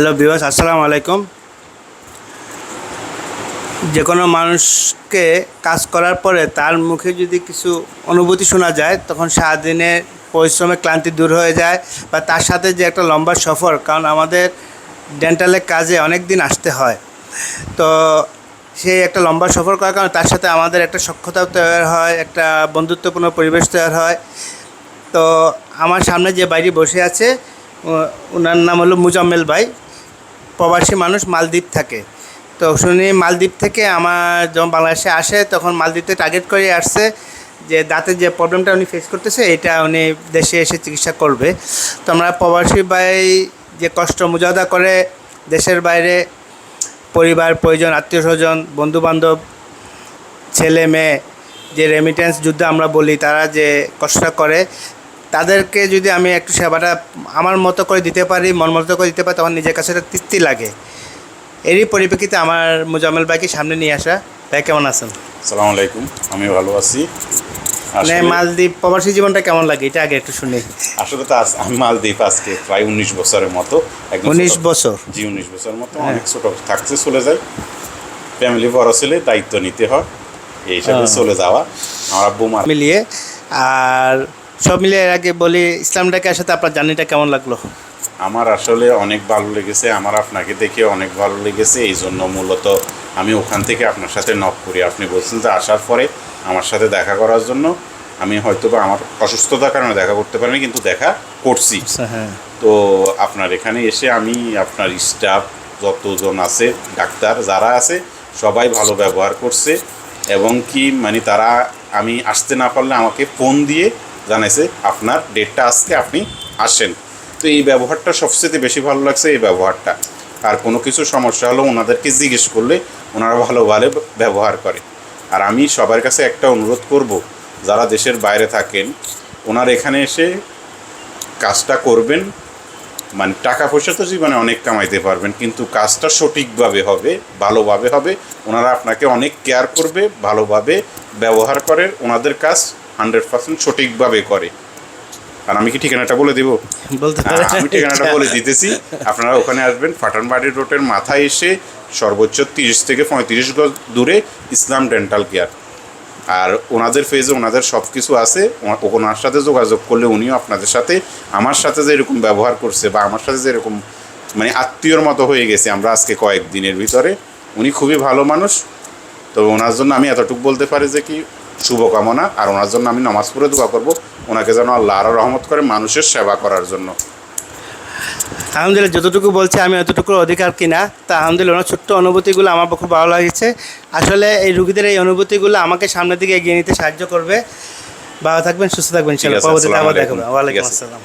Hello বিবাস আসসালামু আলাইকুম। যে কোনো মানুষকে কাজ করার পরে তার মুখে যদি কিছু অনুভূতি শোনা যায়, তখন সারাদিনের পরিশ্রমের ক্লান্তি দূর হয়ে যায় বা তার সাথে যে একটা লম্বা সফর, কারণ আমাদের ডেন্টালের কাজে অনেক দিন আসতে হয়। তো সেই একটা লম্বা সফর করার কারণে তার সাথে আমাদের একটা সক্ষতা তৈরি হয়, একটা বন্ধুত্বপূর্ণ পরিবেশ তৈরি হয়। তো আমার সামনে যে বাইরে বসে আছে ওনার নাম হলো মুজাম্মেল ভাই। প্রবাসী মানুষ মালদ্বীপ থাকে। তো শুনি মালদ্বীপ থেকে আমার যখন বাংলাদেশে আসে, তখন মালদ্বীপে টার্গেট করে আসছে যে দাঁতের যে প্রবলেমটা উনি ফেস করতেছে, এটা উনি দেশে এসে চিকিৎসা করবে। তো আমরা প্রবাসী ভাই যে কষ্ট মুজাদা করে, দেশের বাইরে পরিবার প্রয়োজন আত্মীয় স্বজন বন্ধুবান্ধব ছেলে মেয়ে যে রেমিটেন্স যুদ্ধ আমরা বলি, তারা যে কষ্ট করে তাদেরকে যদি আমি একটু সেবাটা আমার মতো করে দিতে পারি মন মতো করে দিতে পারি তখন নিজের কাছে একটা তৃপ্তি লাগে। এরই পরিপ্রেক্ষিতে আমার মুজাম্মেল ভাইকে সামনে নিয়ে আসা। ভাই কেমন আছেন? সালাম আলাইকুম। আমি ভালো আছি। মানে মালদ্বীপ প্রবাসী জীবনটা কেমন লাগে? এটা আগে একটু শুনি। আসলে তো আমি মালদ্বীপ আজকে প্রায় উনিশ বছরের মতো। উনিশ বছর? জি উনিশ বছরের মতো। হ্যাঁ। অনেক ছোট থাকতে চলে যাই ফ্যামিলি বড় ছেলে দায়িত্ব নিতে হয়। এই হিসাবে হ্যাঁ। চলে যাওয়া। আমার আব্বু মিলিয়ে। আর সব মিলিয়ে এর আগে বলি ইসলামটাকে সাথে আপনার জার্নিটা কেমন লাগল? আমার আসলে অনেক ভালো লেগেছে আমার আপনাকে দেখে অনেক ভালো লেগেছে এই জন্য মূলত আমি ওখান থেকে আপনার সাথে নক করি। আপনি বলছেন যে আসার পরে আমার সাথে দেখা করার জন্য আমি হয়তো বা আমার অসুস্থতার কারণে দেখা করতে পারিনি কিন্তু দেখা করছি। হ্যাঁ। তো আপনার এখানে এসে আমি আপনার স্টাফ যতজন আছে ডাক্তার যারা আছে সবাই ভালো ব্যবহার করছে এবং কি মানে তারা আমি আসতে না পারলে আমাকে ফোন দিয়ে জানাইছে, আপনার ডেটটা আজকে আপনি আসেন। তো এই ব্যবহারটা সবচেয়ে বেশি ভালো লাগছে এই ব্যবহারটা। আর কোনো কিছু সমস্যা হলো ওনাদেরকে জিজ্ঞেস করলে ওনারা ভালো ভালো ব্যবহার করে। আর আমি সবার কাছে একটা অনুরোধ করব, যারা দেশের বাইরে থাকেন, ওনার এখানে এসে কাজটা করবেন। মানে টাকা পয়সা তো জীবনে অনেক কামাইতে পারবেন, কিন্তু কাজটা সঠিকভাবে হবে, ভালোভাবে হবে। ওনারা আপনাকে অনেক কেয়ার করবে, ভালোভাবে ব্যবহার করে ওনাদের কাজ হান্ড্রেড পার্সেন্ট সঠিকভাবে করে। আর আমি কি ঠিকানাটা বলে দেবো? বলতে হ্যাঁ, আমি ঠিকানাটা বলে দিতেছি। আপনারা ওখানে আসবেন ফাটানবাড়ি রোডের মাথায় এসে সর্বোচ্চ তিরিশ থেকে পঁয়ত্রিশ গজ দূরে ইসলাম ডেন্টাল কেয়ার। আর ওনাদের ফেজে ওনাদের সব কিছু আছে ওনা- ওনার সাথে যোগাযোগ করলে উনিও আপনাদের সাথে আমার সাথে যেরকম ব্যবহার করছে বা আমার সাথে যেরকম মানে আত্মীয়র মতো হয়ে গেছে আমরা আজকে কয়েক দিনের ভিতরে উনি খুবই ভালো মানুষ। তো ওনার জন্য আমি এতটুকু বলতে পারি যে কি শুভকামনা আর ওনার জন্য আমি নমাজ পড়ে দোয়া করব। ওনাকে যেন আল্লাহ আরও রহমত করে মানুষের সেবা করার জন্য। আলহামদুলিল্লাহ যতটুকু বলছে আমি অতটুকুর অধিকার কিনা তা আলহামদুলিল্লাহ ওনার ছোট্ট অনুভূতিগুলো আমার খুব ভালো লাগছে। আসলে এই রুগীদের এই অনুভূতিগুলো আমাকে সামনের দিকে এগিয়ে নিতে সাহায্য করবে। ভালো থাকবেন সুস্থ থাকবেন। ওয়ালাইকুম আসসালাম।